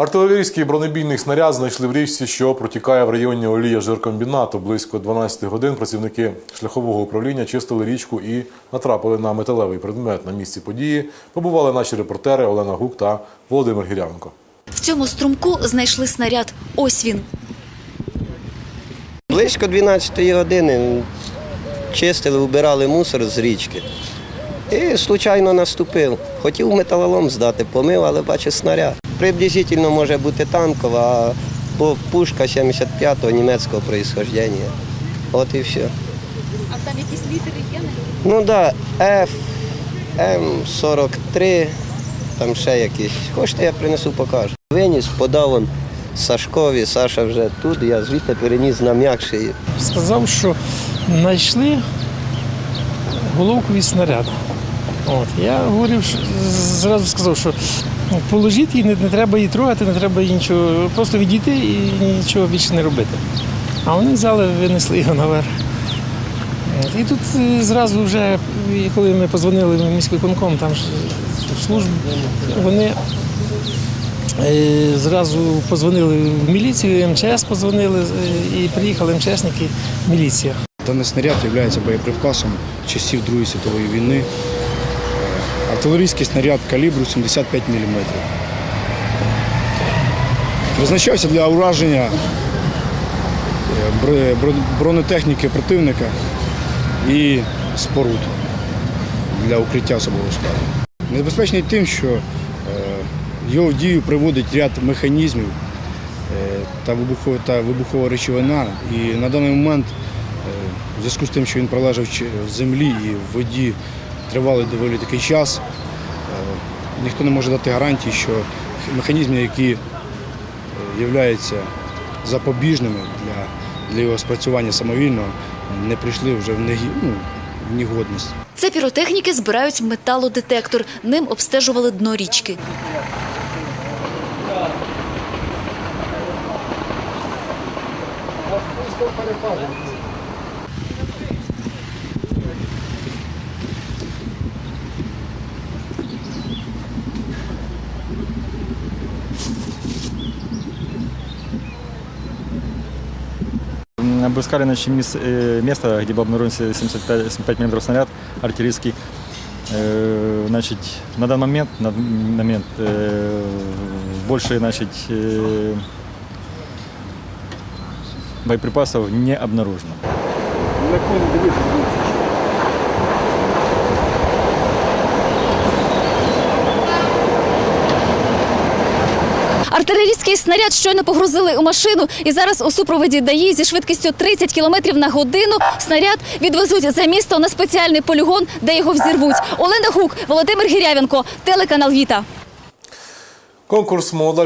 Артилерійський бронебійний снаряд знайшли в річці, що протікає в районі Олія жиркомбінату. Близько 12 годин працівники шляхового управління чистили річку і натрапили на металевий предмет. На місці події побували наші репортери Олена Гук та Володимир Гірявенко. В цьому струмку знайшли снаряд. Ось він. Близько 12 години чистили, вбирали мусор з річки. І случайно наступив. Хотів металолом здати, помив, але бачив снаряд. Приблизительно може бути танкова, а пушка 75-го німецького происхождения. От і все. А там якісь літери є? Ну так, да, F, М43, там ще якісь. Хочете, я принесу, покажу. Виніс, подав он Сашкові, Саша вже тут, я звідти переніс на м'якший. сказав, що знайшли головку від снаряду. От. Я говорив, що- зразу сказав, що положіть її, не, не треба її трогати, не треба її нічого, просто відійти і нічого більше не робити. А вони взяли, винесли його наверх. І тут е, зразу вже, коли ми позвонили в міський конком, там ж службу, вони е, зразу позвонили в міліцію, МЧС позвонили е, і приїхали МЧСники, міліція. Даний снаряд є боєприпасом часів Другої світової війни. Артилерійський снаряд калібру 75 мм. Призначався для ураження е, бр- бро- бронетехніки противника і споруд для укриття особового складу. Небезпечний тим, що е, його в дію приводить ряд механізмів е, та вибухова, речовина. І на даний момент В зв'язку з тим, що він пролежав в землі і в воді тривалий доволі такий час, е, ніхто не може дати гарантії, що механізми, які являються запобіжними для, для його спрацювання самовільно, не прийшли вже в, негі, ну, в негодність. Це піротехніки збирають металодетектор. Ним обстежували дно річки. Обыскали значит, э, место, где был обнаружен 75, 75 мм снаряд артиллерийский. Э, Значит, на данный момент, на момент э, больше значит, боеприпасов не обнаружено. Артилерійський снаряд щойно погрузили у машину, і зараз у супроводі ДАІ зі швидкістю 30 км на годину снаряд відвезуть за місто на спеціальний полігон, де його взірвуть. Олена Гук, Володимир Гірявенко, телеканал Віта. Конкурс «Молода